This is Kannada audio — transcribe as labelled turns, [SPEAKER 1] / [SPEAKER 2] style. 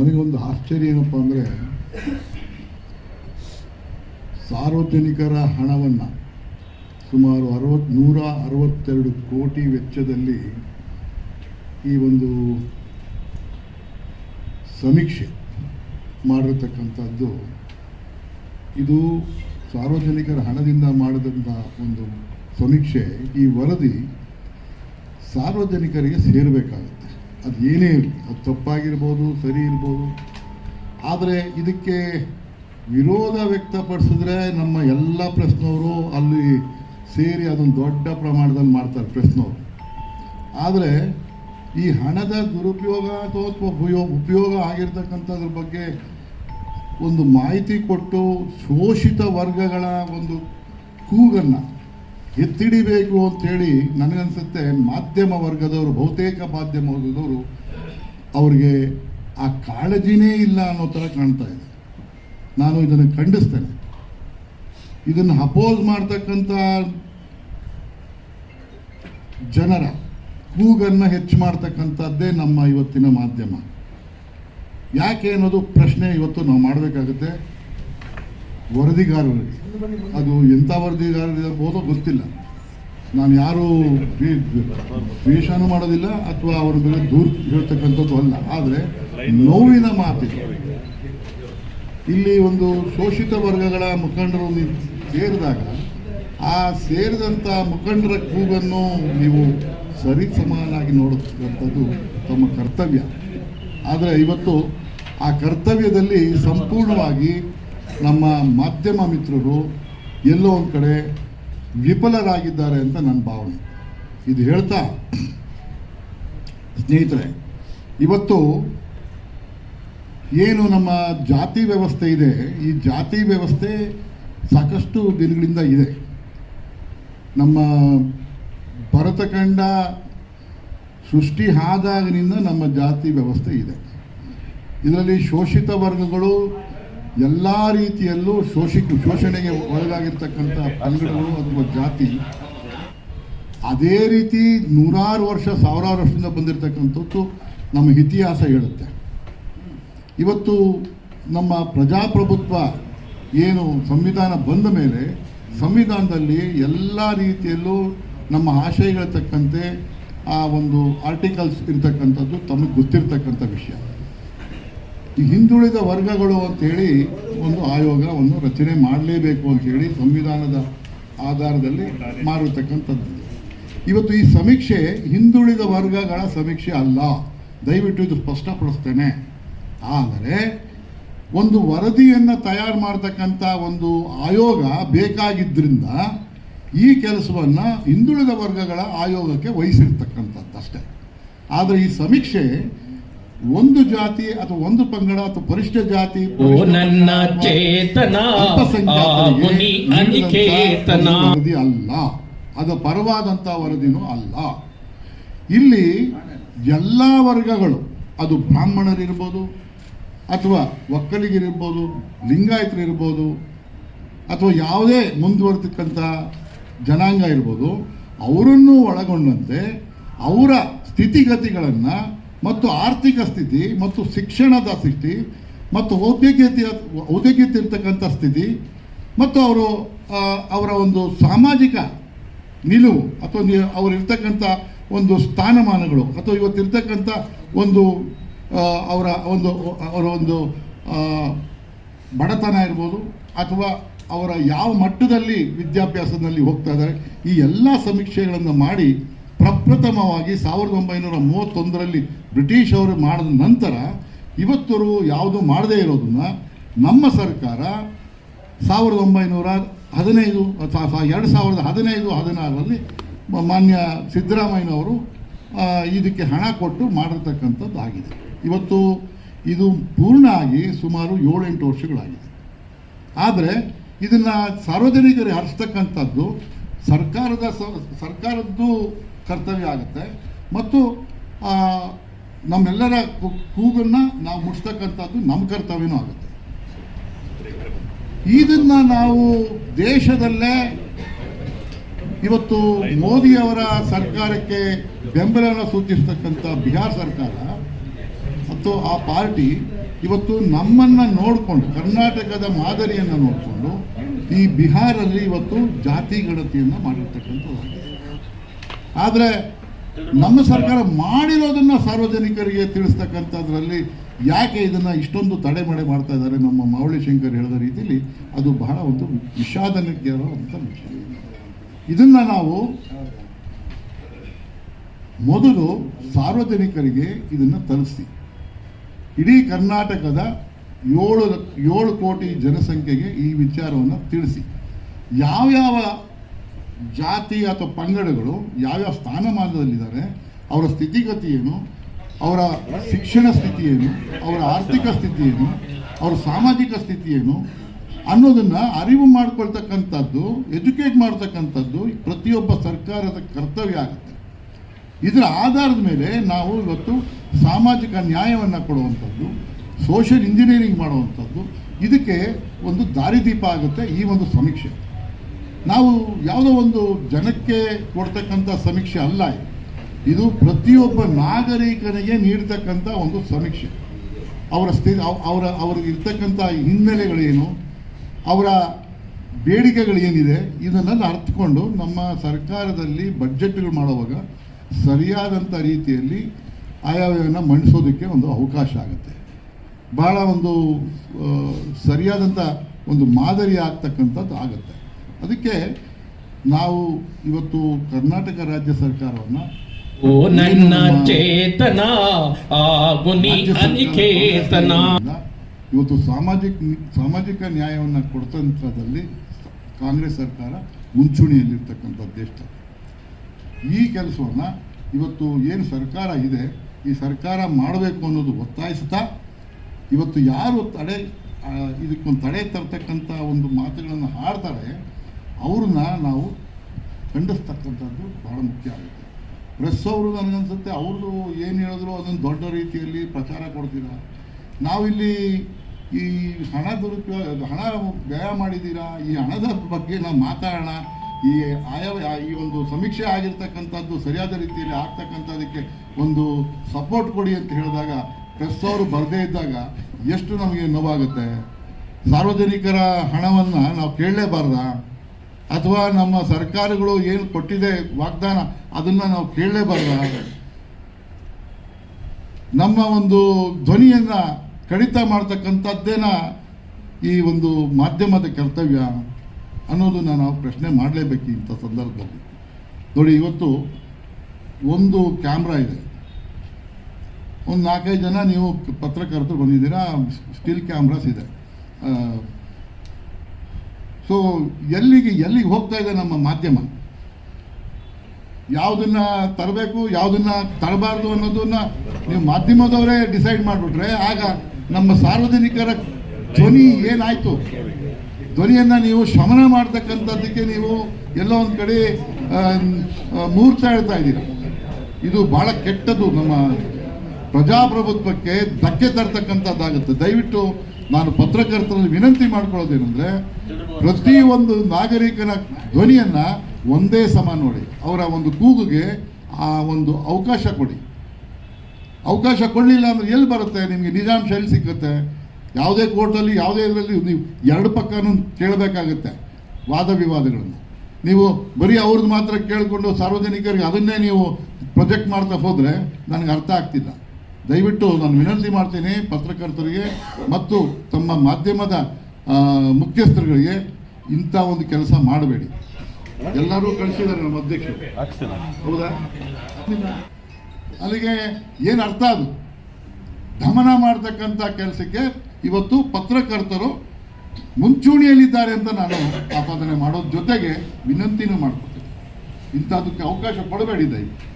[SPEAKER 1] ನನಗೊಂದು ಆಶ್ಚರ್ಯ ಏನಪ್ಪ ಅಂದರೆ, ಸಾರ್ವಜನಿಕರ ಹಣವನ್ನು ಸುಮಾರು ಅರವತ್ತು ನೂರ ಅರವತ್ತೆರಡು ಕೋಟಿ ವೆಚ್ಚದಲ್ಲಿ ಈ ಒಂದು ಸಮೀಕ್ಷೆ ಮಾಡಿರ್ತಕ್ಕಂಥದ್ದು, ಇದು ಸಾರ್ವಜನಿಕರ ಹಣದಿಂದ ಮಾಡಿದಂಥ ಒಂದು ಸಮೀಕ್ಷೆ. ಈ ವರದಿ ಸಾರ್ವಜನಿಕರಿಗೆ ಸೇರಬೇಕಾಗುತ್ತೆ. ಅದು ಏನೇ ಇರಲಿ, ಅದು ತಪ್ಪಾಗಿರ್ಬೋದು, ಸರಿ ಇರ್ಬೋದು. ಆದರೆ ಇದಕ್ಕೆ ವಿರೋಧ ವ್ಯಕ್ತಪಡಿಸಿದ್ರೆ ನಮ್ಮ ಎಲ್ಲ ಪ್ರಶ್ನವರು ಅಲ್ಲಿ ಸೇರಿ ಅದೊಂದು ದೊಡ್ಡ ಪ್ರಮಾಣದಲ್ಲಿ ಮಾಡ್ತಾರೆ ಪ್ರಶ್ನವರು ಆದರೆ ಈ ಹಣದ ದುರುಪಯೋಗ ಅಥವಾ ಉಪಯೋಗ ಉಪಯೋಗ ಆಗಿರ್ತಕ್ಕಂಥದ್ರ ಬಗ್ಗೆ ಒಂದು ಮಾಹಿತಿ ಕೊಟ್ಟು ಶೋಷಿತ ವರ್ಗಗಳ ಒಂದು ಕೂಗನ್ನು ಎತ್ತಿಡಿಬೇಕು ಅಂತೇಳಿ ನನಗನ್ಸುತ್ತೆ ಮಾಧ್ಯಮ ವರ್ಗದವರು, ಬಹುತೇಕ ಮಾಧ್ಯಮ ವರ್ಗದವರು ಅವ್ರಿಗೆ ಆ ಕಾಳಜಿನೇ ಇಲ್ಲ ಅನ್ನೋ ಥರ ಕಾಣ್ತಾ ಇದೆ. ನಾನು ಇದನ್ನು ಖಂಡಿಸ್ತೇನೆ. ಇದನ್ನು ಅಪೋಸ್ ಮಾಡ್ತಕ್ಕಂಥ ಜನರ ಕೂಗನ್ನು ಹೆಚ್ಚು ಮಾಡ್ತಕ್ಕಂಥದ್ದೇ ನಮ್ಮ ಇವತ್ತಿನ ಮಾಧ್ಯಮ. ಯಾಕೆ ಅನ್ನೋದು ಪ್ರಶ್ನೆ ಇವತ್ತು ನಾವು ಮಾಡಬೇಕಾಗುತ್ತೆ. ವರದಿಗಾರರಿಗೆ. ಅದು ಎಂಥ ವರದಿಗಾರರಿರ್ಬೋದೋ ಗೊತ್ತಿಲ್ಲ. ನಾನು ಯಾರು ದ್ವೇ- ದ್ವೇಷನೂ ಮಾಡೋದಿಲ್ಲ ಅಥವಾ ಅವ್ರ ಮೇಲೆ ದೂರ ಹೇಳ್ತಕ್ಕಂಥದ್ದು ಅಲ್ಲ. ಆದರೆ ನೋವಿನ ಮಾತಿದೆ ಇಲ್ಲಿ ಒಂದು ಶೋಷಿತ ವರ್ಗಗಳ ಮುಖಂಡರು ಸೇರಿದಾಗ ಆ ಸೇರಿದಂಥ ಮುಖಂಡರ ಕೂಗನ್ನು ನೀವು ಸರಿ ಸಮಾನಾಗಿ ನೋಡತಕ್ಕಂಥದ್ದು ತಮ್ಮ ಕರ್ತವ್ಯ. ಆದರೆ ಇವತ್ತು ಆ ಕರ್ತವ್ಯದಲ್ಲಿ ಸಂಪೂರ್ಣವಾಗಿ ನಮ್ಮ ಮಾಧ್ಯಮ ಮಿತ್ರರು ಎಲ್ಲೋ ಒಂದು ಕಡೆ ವಿಫಲರಾಗಿದ್ದಾರೆ ಅಂತ ನನ್ನ ಭಾವನೆ. ಇದು ಹೇಳ್ತಾ ಸ್ನೇಹಿತರೆ, ಇವತ್ತು ಏನು ನಮ್ಮ ಜಾತಿ ವ್ಯವಸ್ಥೆ ಇದೆ, ಈ ಜಾತಿ ವ್ಯವಸ್ಥೆ ಸಾಕಷ್ಟು ದಿನಗಳಿಂದ ಇದೆ. ನಮ್ಮ ಭರತಖಂಡ ಸೃಷ್ಟಿ ಆದಾಗಿನಿಂದ ನಮ್ಮ ಜಾತಿ ವ್ಯವಸ್ಥೆ ಇದೆ. ಇದರಲ್ಲಿ ಶೋಷಿತ ವರ್ಗಗಳು ಎಲ್ಲ ರೀತಿಯಲ್ಲೂ ಶೋಷಿ ಶೋಷಣೆಗೆ ಒಳಗಾಗಿರ್ತಕ್ಕಂಥ ಪಂಗಡಗಳು ಅಥವಾ ಜಾತಿ, ಅದೇ ರೀತಿ ನೂರಾರು ವರ್ಷ, ಸಾವಿರಾರು ವರ್ಷದಿಂದ ಬಂದಿರತಕ್ಕಂಥದ್ದು ನಮ್ಮ ಇತಿಹಾಸ ಹೇಳುತ್ತೆ. ಇವತ್ತು ನಮ್ಮ ಪ್ರಜಾಪ್ರಭುತ್ವ ಏನು ಸಂವಿಧಾನ ಬಂದ ಮೇಲೆ ಸಂವಿಧಾನದಲ್ಲಿ ಎಲ್ಲ ರೀತಿಯಲ್ಲೂ ನಮ್ಮ ಆಶಯಗಳ ತಕ್ಕಂತೆ ಆ ಒಂದು ಆರ್ಟಿಕಲ್ಸ್ ಇರ್ತಕ್ಕಂಥದ್ದು ತಮಗೆ ಗೊತ್ತಿರ್ತಕ್ಕಂಥ ವಿಷಯ. ಹಿಂದುಳಿದ ವರ್ಗಗಳು ಅಂತೇಳಿ ಒಂದು ಆಯೋಗವನ್ನು ರಚನೆ ಮಾಡಲೇಬೇಕು ಅಂತೇಳಿ ಸಂವಿಧಾನದ ಆಧಾರದಲ್ಲಿ ಮಾಡಿರ್ತಕ್ಕಂಥದ್ದು ಇವತ್ತು ಈ ಸಮೀಕ್ಷೆ ಹಿಂದುಳಿದ ವರ್ಗಗಳ ಸಮೀಕ್ಷೆ ಅಲ್ಲ. ದಯವಿಟ್ಟು ಇದು ಸ್ಪಷ್ಟಪಡಿಸ್ತೇನೆ. ಆದರೆ ಒಂದು ವರದಿಯನ್ನು ತಯಾರು ಮಾಡ್ತಕ್ಕಂಥ ಒಂದು ಆಯೋಗ ಬೇಕಾಗಿದ್ದರಿಂದ ಈ ಕೆಲಸವನ್ನು ಹಿಂದುಳಿದ ವರ್ಗಗಳ ಆಯೋಗಕ್ಕೆ ವಹಿಸಿರ್ತಕ್ಕಂಥದ್ದು ಅಷ್ಟೇ. ಆದರೆ ಈ ಸಮೀಕ್ಷೆ ಒಂದು ಜಾತಿ ಅಥವಾ ಒಂದು ಪಂಗಡ ಅಥವಾ ಪರಿಷ್ಠ ಜಾತಿ
[SPEAKER 2] ನನ್ನ ಚೇತನ
[SPEAKER 1] ವರದಿ ಅಲ್ಲ. ಅದು ಪರವಾದಂತ ವರದಿನೂ ಅಲ್ಲ. ಇಲ್ಲಿ ಎಲ್ಲ ವರ್ಗಗಳು ಅದು ಬ್ರಾಹ್ಮಣರಿರ್ಬೋದು ಅಥವಾ ಒಕ್ಕಲಿಗರಿರ್ಬೋದು ಲಿಂಗಾಯತರಿರ್ಬೋದು ಅಥವಾ ಯಾವುದೇ ಮುಂದುವರೆತಕ್ಕಂಥ ಜನಾಂಗ ಇರ್ಬೋದು ಅವರನ್ನು ಒಳಗೊಂಡಂತೆ ಅವರ ಸ್ಥಿತಿಗತಿಗಳನ್ನು ಮತ್ತು ಆರ್ಥಿಕ ಸ್ಥಿತಿ ಮತ್ತು ಶಿಕ್ಷಣದ ಸ್ಥಿತಿ ಮತ್ತು ಔದ್ಯೋಗಿಕತೆಯ ಔದ್ಯೋಗಿಕತೆ ಇರ್ತಕ್ಕಂಥ ಸ್ಥಿತಿ ಮತ್ತು ಅವರು ಅವರ ಒಂದು ಸಾಮಾಜಿಕ ನಿಲುವು ಅಥವಾ ಅವರು ಅವರಿರ್ತಕ್ಕಂಥ ಒಂದು ಸ್ಥಾನಮಾನಗಳು ಅಥವಾ ಇವತ್ತಿರ್ತಕ್ಕಂಥ ಒಂದು ಅವರ ಒಂದು ಅವರ ಒಂದು ಬಡತನ ಇರ್ಬೋದು ಅಥವಾ ಅವರ ಯಾವ ಮಟ್ಟದಲ್ಲಿ ವಿದ್ಯಾಭ್ಯಾಸದಲ್ಲಿ ಹೋಗ್ತಾ ಇದ್ದಾರೆ, ಈ ಎಲ್ಲ ಸಮೀಕ್ಷೆಗಳನ್ನು ಮಾಡಿ ಪ್ರಪ್ರಥಮವಾಗಿ ಸಾವಿರದ ಒಂಬೈನೂರ ಮೂವತ್ತೊಂದರಲ್ಲಿ ಬ್ರಿಟಿಷ್ ಅವರು ಮಾಡಿದ ನಂತರ ಇವತ್ತರು ಯಾವುದು ಮಾಡದೇ ಇರೋದನ್ನ ನಮ್ಮ ಸರ್ಕಾರ ಸಾವಿರದ ಒಂಬೈನೂರ ಹದಿನೈದು ಎರಡು ಸಾವಿರದ ಹದಿನೈದು ಹದಿನಾರರಲ್ಲಿ ಮಾನ್ಯ ಸಿದ್ದರಾಮಯ್ಯನವರು ಇದಕ್ಕೆ ಹಣ ಕೊಟ್ಟು ಮಾಡಿರ್ತಕ್ಕಂಥದ್ದು ಆಗಿದೆ. ಇವತ್ತು ಇದು ಪೂರ್ಣ ಆಗಿ ಸುಮಾರು ಏಳೆಂಟು ವರ್ಷಗಳಾಗಿದೆ. ಆದರೆ ಇದನ್ನು ಸಾರ್ವಜನಿಕರಿಗೆ ಹರಿಸ್ತಕ್ಕಂಥದ್ದು ಸರ್ಕಾರದ ಸರ್ಕಾರದ್ದು ಕರ್ತವ್ಯ ಆಗುತ್ತೆ. ಮತ್ತು ನಮ್ಮೆಲ್ಲರ ಕೂಗನ್ನ ನಾವು ಮುಟ್ಸ್ತಕ್ಕಂಥದ್ದು ನಮ್ಮ ಕರ್ತವ್ಯನೂ ಆಗುತ್ತೆ. ಇದನ್ನ ನಾವು ದೇಶದಲ್ಲೇ ಇವತ್ತು ಮೋದಿಯವರ ಸರ್ಕಾರಕ್ಕೆ ಬೆಂಬಲವನ್ನು ಸೂಚಿಸ್ತಕ್ಕಂಥ ಬಿಹಾರ್ ಸರ್ಕಾರ ಮತ್ತು ಆ ಪಾರ್ಟಿ ಇವತ್ತು ನಮ್ಮನ್ನ ನೋಡಿಕೊಂಡು, ಕರ್ನಾಟಕದ ಮಾದರಿಯನ್ನು ನೋಡಿಕೊಂಡು ಈ ಬಿಹಾರಲ್ಲಿ ಇವತ್ತು ಜಾತಿ ಗಣತಿಯನ್ನು ಮಾಡಿರ್ತಕ್ಕಂಥದ್ದಾಗಿದೆ ಆದರೆ ನಮ್ಮ ಸರ್ಕಾರ ಮಾಡಿರೋದನ್ನ ಸಾರ್ವಜನಿಕರಿಗೆ ತಿಳಿಸ್ತಕ್ಕಂಥದ್ರಲ್ಲಿ ಯಾಕೆ ಇದನ್ನ ಇಷ್ಟೊಂದು ತಡೆಮಡೆ ಮಾಡ್ತಾ ಇದ್ದಾರೆ ನಮ್ಮ ಮಾವಳಿ ಶಂಕರ್ ಹೇಳಿದ ರೀತಿಯಲ್ಲಿ ಅದು ಬಹಳ ಒಂದು ವಿಷಾದನೀಯವಾದಂಥ ವಿಷಯ. ಇದನ್ನ ನಾವು ಮೊದಲು ಸಾರ್ವಜನಿಕರಿಗೆ ಇದನ್ನು ತಲುಪಿಸಿ. ಇಡೀ ಕರ್ನಾಟಕದ ಏಳು ಏಳು ಕೋಟಿ ಜನಸಂಖ್ಯೆಗೆ ಈ ವಿಚಾರವನ್ನು ತಿಳಿಸಿ. ಯಾವ್ಯಾವ ಜಾತಿ ಅಥವಾ ಪಂಗಡಗಳು ಯಾವ್ಯಾವ ಸ್ಥಾನಮಾನದಲ್ಲಿದ್ದಾರೆ ಅವರ ಸ್ಥಿತಿಗತಿ ಏನು, ಅವರ ಶಿಕ್ಷಣ ಸ್ಥಿತಿ ಏನು, ಅವರ ಆರ್ಥಿಕ ಸ್ಥಿತಿ ಏನು, ಅವರ ಸಾಮಾಜಿಕ ಸ್ಥಿತಿ ಏನು ಅನ್ನೋದನ್ನು ಅರಿವು ಮಾಡಿಕೊಳ್ತಕ್ಕಂಥದ್ದು, ಎಜುಕೇಟ್ ಮಾಡ್ತಕ್ಕಂಥದ್ದು ಪ್ರತಿಯೊಬ್ಬ ಸರ್ಕಾರದ ಕರ್ತವ್ಯ ಆಗುತ್ತೆ. ಇದರ ಆಧಾರದ ಮೇಲೆ ನಾವು ಇವತ್ತು ಸಾಮಾಜಿಕ ನ್ಯಾಯವನ್ನು ಕೊಡುವಂಥದ್ದು ಸೋಷಿಯಲ್ ಇಂಜಿನಿಯರಿಂಗ್ ಮಾಡುವಂಥದ್ದು, ಇದಕ್ಕೆ ಒಂದು ದಾರಿದೀಪ ಆಗುತ್ತೆ ಈ ಒಂದು ಸಮೀಕ್ಷೆ. ನಾವು ಯಾವುದೋ ಒಂದು ಜನಕ್ಕೆ ಕೊಡ್ತಕ್ಕಂಥ ಸಮೀಕ್ಷೆ ಅಲ್ಲ. ಇದು. ಪ್ರತಿಯೊಬ್ಬ ನಾಗರಿಕನಿಗೆ ನೀಡ್ತಕ್ಕಂಥ ಒಂದು ಸಮೀಕ್ಷೆ. ಅವರ ಸ್ಥಿತಿ ಅವ್- ಅವರ ಅವ್ರಿಗೆ ಇರ್ತಕ್ಕಂಥ ಹಿನ್ನೆಲೆಗಳೇನು, ಅವರ ಬೇಡಿಕೆಗಳೇನಿದೆ, ಇದನ್ನೆಲ್ಲ ಅರ್ಥಕೊಂಡು ನಮ್ಮ ಸರ್ಕಾರದಲ್ಲಿ ಬಜೆಟ್ಗಳು ಮಾಡುವಾಗ ಸರಿಯಾದಂಥ ರೀತಿಯಲ್ಲಿ ಆಯವ್ಯಯವನ್ನು ಮಂಡಿಸೋದಕ್ಕೆ ಒಂದು ಅವಕಾಶ ಆಗುತ್ತೆ. ಭಾಳ ಒಂದು ಸರಿಯಾದಂಥ ಒಂದು ಮಾದರಿ ಆಗ್ತಕ್ಕಂಥದ್ದು ಆಗುತ್ತೆ. ಅದಕ್ಕೆ ನಾವು ಇವತ್ತು ಕರ್ನಾಟಕ ರಾಜ್ಯ ಸರ್ಕಾರವನ್ನು
[SPEAKER 2] ಓ ನನ್ನ ಚೇತನ ಆಗುನಿ ಅನಿಕೇತನ.
[SPEAKER 1] ಇವತ್ತು ಸಾಮಾಜಿಕ ಸಾಮಾಜಿಕ ನ್ಯಾಯವನ್ನು ಕೊಡ್ತಂತ್ರದಲ್ಲಿ ಕಾಂಗ್ರೆಸ್ ಸರ್ಕಾರ ಮುಂಚೂಣಿಯಲ್ಲಿರ್ತಕ್ಕಂಥ ದೇಶ. ಈ ಕೆಲಸವನ್ನು ಇವತ್ತು ಏನು ಸರ್ಕಾರ ಇದೆ ಈ ಸರ್ಕಾರ ಮಾಡಬೇಕು ಅನ್ನೋದು ಒತ್ತಾಯಿಸ್ತಾ ಇವತ್ತು ಯಾರು ತಡೆ ಇದಕ್ಕೊಂದು ತಡೆ ತರ್ತಕ್ಕಂಥ ಒಂದು ಮಾತುಗಳನ್ನು ಹಾಡ್ತಾರೆ ಅವ್ರನ್ನ ನಾವು ಖಂಡಿಸ್ತಕ್ಕಂಥದ್ದು ಬಹಳ ಮುಖ್ಯ ಆಗುತ್ತೆ. ಪ್ರೆಸ್ ಅವರು ನನಗನ್ಸುತ್ತೆ ಅವ್ರದ್ದು ಏನು ಹೇಳಿದ್ರು ಅದನ್ನು ದೊಡ್ಡ ರೀತಿಯಲ್ಲಿ ಪ್ರಚಾರ ಕೊಡ್ತೀರಾ? ನಾವಿಲ್ಲಿ ಈ ಹಣ ದುರುಪಯೋಗ ಹಣ ವ್ಯಯ ಮಾಡಿದ್ದೀರಾ? ಈ ಹಣದ ಬಗ್ಗೆ ನಾವು ಮಾತಾಡೋಣ. ಈ ಆಯಾ ಈ ಒಂದು ಸಮೀಕ್ಷೆ ಆಗಿರ್ತಕ್ಕಂಥದ್ದು ಸರಿಯಾದ ರೀತಿಯಲ್ಲಿ ಆಗ್ತಕ್ಕಂಥದಕ್ಕೆ ಒಂದು ಸಪೋರ್ಟ್ ಕೊಡಿ ಅಂತ ಹೇಳಿದಾಗ, ಪ್ರೆಸ್ ಅವರು ಬರದೇ ಇದ್ದಾಗ ಎಷ್ಟು ನಮಗೆ ನೋವಾಗುತ್ತೆ? ಸಾರ್ವಜನಿಕರ ಹಣವನ್ನು ನಾವು ಕೇಳಲೇಬಾರ್ದಾ? ಅಥವಾ ನಮ್ಮ ಸರ್ಕಾರಗಳು ಏನು ಕೊಟ್ಟಿದೆ ವಾಗ್ದಾನ, ಅದನ್ನು ನಾವು ಕೇಳಲೇಬಾರ್ದಾ ನಮ್ಮ ಒಂದು ಧ್ವನಿಯನ್ನ ಕಡಿತ ಮಾಡ್ತಕ್ಕಂಥದ್ದೇನ ಈ ಒಂದು ಮಾಧ್ಯಮದ ಕರ್ತವ್ಯ ಅನ್ನೋದನ್ನ ನಾವು ಪ್ರಶ್ನೆ ಮಾಡಲೇಬೇಕು ಇಂಥ ಸಂದರ್ಭದಲ್ಲಿ. ನೋಡಿ, ಇವತ್ತು ಒಂದು ಕ್ಯಾಮ್ರಾ ಇದೆ. ಒಂದು ನಾಲ್ಕೈದು ಜನ ನೀವು ಪತ್ರಕರ್ತರು ಬಂದಿದ್ದೀರಾ, ಸ್ಟಿಲ್ ಕ್ಯಾಮ್ರಾಸ್ ಇದೆ. ಸೊ ಎಲ್ಲಿಗೆ ಎಲ್ಲಿಗೆ ಹೋಗ್ತಾ ಇದೆ ನಮ್ಮ ಮಾಧ್ಯಮ? ಯಾವುದನ್ನ ತರಬೇಕು ಯಾವುದನ್ನ ತರಬಾರ್ದು ಅನ್ನೋದನ್ನ ನೀವು ಮಾಧ್ಯಮದವರೇ ಡಿಸೈಡ್ ಮಾಡಿಬಿಟ್ರೆ ಆಗ ನಮ್ಮ ಸಾರ್ವಜನಿಕರ ಧ್ವನಿ ಏನಾಯ್ತು? ಧ್ವನಿಯನ್ನು ನೀವು ಶಮನ ಮಾಡ್ತಕ್ಕಂಥದ್ದಕ್ಕೆ ನೀವು ಎಲ್ಲೋ ಒಂದು ಕಡೆ ಆ, ಹೇಳ್ತಾ ಇದ್ದೀರಾ. ಇದು ಬಹಳ ಕೆಟ್ಟದ್ದು. ನಮ್ಮ ಪ್ರಜಾಪ್ರಭುತ್ವಕ್ಕೆ ಧಕ್ಕೆ ತರ್ತಕ್ಕಂಥದ್ದಾಗುತ್ತೆ. ದಯವಿಟ್ಟು ನಾನು ಪತ್ರಕರ್ತರಲ್ಲಿ ವಿನಂತಿ ಮಾಡ್ಕೊಳ್ಳೋದೇನೆಂದ್ರೆ ಪ್ರತಿಯೊಂದು ನಾಗರಿಕನ ಧ್ವನಿಯನ್ನ ಒಂದೇ ಸಮ ನೋಡಿ. ಅವರ ಒಂದು ಕೂಗುಗೆ ಆ ಒಂದು ಅವಕಾಶ ಕೊಡಿ. ಅವಕಾಶ ಕೊಡಲಿಲ್ಲ ಅಂದ್ರೆ ಎಲ್ಲಿ ಬರುತ್ತೆ? ನಿಮಗೆ ನಿಜಾಂಶ ಎಲ್ಲಿ ಸಿಕ್ಕುತ್ತೆ? ಯಾವುದೇ ಕೋರ್ಟಲ್ಲಿ, ಯಾವುದೇ ಇದರಲ್ಲಿ ನೀವು ಎರಡು ಪಕ್ಕನೂ ಕೇಳಬೇಕಾಗುತ್ತೆ ವಾದ ವಿವಾದಗಳನ್ನು. ನೀವು ಬರೀ ಅವ್ರದ್ದು ಮಾತ್ರ ಕೇಳಿಕೊಂಡು ಸಾರ್ವಜನಿಕರಿಗೆ ಅದನ್ನೇ ನೀವು ಪ್ರೊಜೆಕ್ಟ್ ಮಾಡ್ತಾ ಹೋದರೆ ನನಗೆ ಅರ್ಥ ಆಗ್ತಿಲ್ಲ. ದಯವಿಟ್ಟು ನಾನು ವಿನಂತಿ ಮಾಡ್ತೀನಿ ಪತ್ರಕರ್ತರಿಗೆ ಮತ್ತು ತಮ್ಮ ಮಾಧ್ಯಮದ ಮುಖ್ಯಸ್ಥರುಗಳಿಗೆ ಇಂಥ ಒಂದು ಕೆಲಸ ಮಾಡಬೇಡಿ. ಎಲ್ಲರೂ ಕಳಿಸಿದ್ದಾರೆ ನಮ್ಮ ಅಧ್ಯಕ್ಷರು. ಹೌದಾ? ಅಲ್ಲಿಗೆ ಏನು ಅರ್ಥ ಅದು? ದಮನ ಮಾಡ್ತಕ್ಕಂಥ ಕೆಲಸಕ್ಕೆ ಇವತ್ತು ಪತ್ರಕರ್ತರು ಮುಂಚೂಣಿಯಲ್ಲಿದ್ದಾರೆ ಅಂತ ನಾನು ಆಪಾದನೆ ಮಾಡೋದ್ರ ಜೊತೆಗೆ ವಿನಂತಿನೂ ಮಾಡ್ಕೊತೀನಿ. ಇಂಥದಕ್ಕೆ ಅವಕಾಶ ಕೊಡಬೇಡಿ ದಯವಿಟ್ಟು.